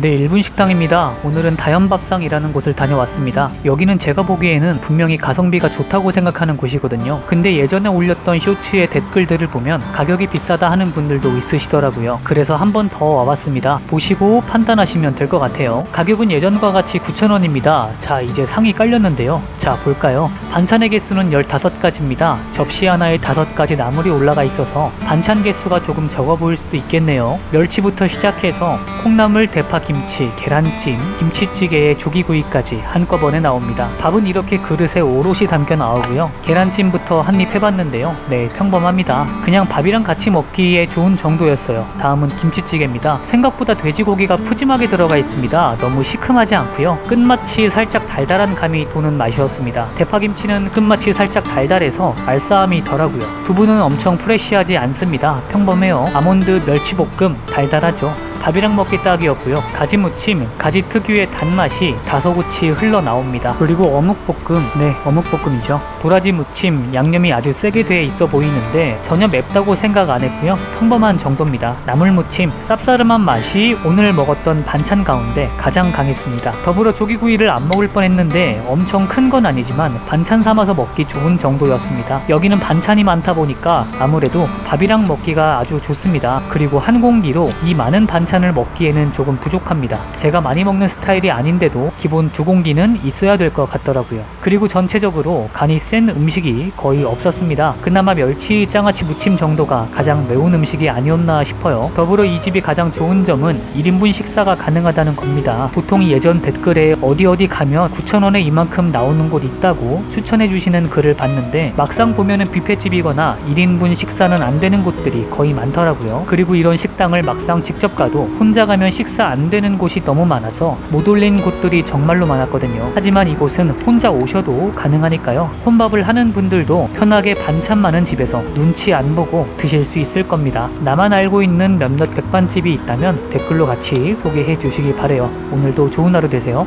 네, 일본 식당입니다. 오늘은 다연밥상이라는 곳을 다녀왔습니다. 여기는 제가 보기에는 분명히 가성비가 좋다고 생각하는 곳이거든요. 근데 예전에 올렸던 쇼츠의 댓글들을 보면 가격이 비싸다 하는 분들도 있으시더라고요. 그래서 한 번 더 와봤습니다. 보시고 판단하시면 될 것 같아요. 가격은 예전과 같이 9,000원입니다. 자, 이제 상이 깔렸는데요. 자, 볼까요? 반찬의 개수는 15가지입니다. 접시 하나에 5가지 나물이 올라가 있어서 반찬 개수가 조금 적어 보일 수도 있겠네요. 멸치부터 시작해서 콩나물, 대파 김치, 계란찜, 김치찌개에 조기구이까지 한꺼번에 나옵니다. 밥은 이렇게 그릇에 오롯이 담겨 나오고요. 계란찜부터 한입 해봤는데요. 네, 평범합니다. 그냥 밥이랑 같이 먹기에 좋은 정도였어요. 다음은 김치찌개입니다. 생각보다 돼지고기가 푸짐하게 들어가 있습니다. 너무 시큼하지 않고요. 끝맛이 살짝 달달한 감이 도는 맛이었습니다. 대파김치는 끝맛이 살짝 달달해서 알싸함이 덜하고요. 두부는 엄청 프레쉬하지 않습니다. 평범해요. 아몬드 멸치볶음 달달하죠. 밥이랑 먹기 딱이었고요. 가지 무침, 가지 특유의 단맛이 다소곳이 흘러나옵니다. 그리고 어묵볶음, 네, 어묵볶음이죠. 도라지 무침, 양념이 아주 세게 돼 있어 보이는데 전혀 맵다고 생각 안 했고요. 평범한 정도입니다. 나물 무침, 쌉싸름한 맛이 오늘 먹었던 반찬 가운데 가장 강했습니다. 더불어 조기구이를 안 먹을 뻔했는데 엄청 큰 건 아니지만 반찬 삼아서 먹기 좋은 정도였습니다. 여기는 반찬이 많다 보니까 아무래도 밥이랑 먹기가 아주 좋습니다. 그리고 한 공기로 이 많은 반찬 을 먹기에는 조금 부족합니다. 제가 많이 먹는 스타일이 아닌데도 기본 두 공기는 있어야 될 것 같더라고요. 그리고 전체적으로 간이 센 음식이 거의 없었습니다. 그나마 멸치 장아찌 무침 정도가 가장 매운 음식이 아니었나 싶어요. 더불어 이 집이 가장 좋은 점은 1인분 식사가 가능하다는 겁니다. 보통 예전 댓글에 어디 어디 가면 9,000원에 이만큼 나오는 곳 있다고 추천해 주시는 글을 봤는데 막상 보면은 뷔페집이거나 1인분 식사는 안 되는 곳들이 거의 많더라고요. 그리고 이런 식당을 막상 직접 가도 혼자 가면 식사 안 되는 곳이 너무 많아서 못 올린 곳들이 정말로 많았거든요. 하지만 이곳은 혼자 오셔도 가능하니까요. 혼밥을 하는 분들도 편하게 반찬 많은 집에서 눈치 안 보고 드실 수 있을 겁니다. 나만 알고 있는 몇몇 백반집이 있다면 댓글로 같이 소개해 주시기 바래요. 오늘도 좋은 하루 되세요.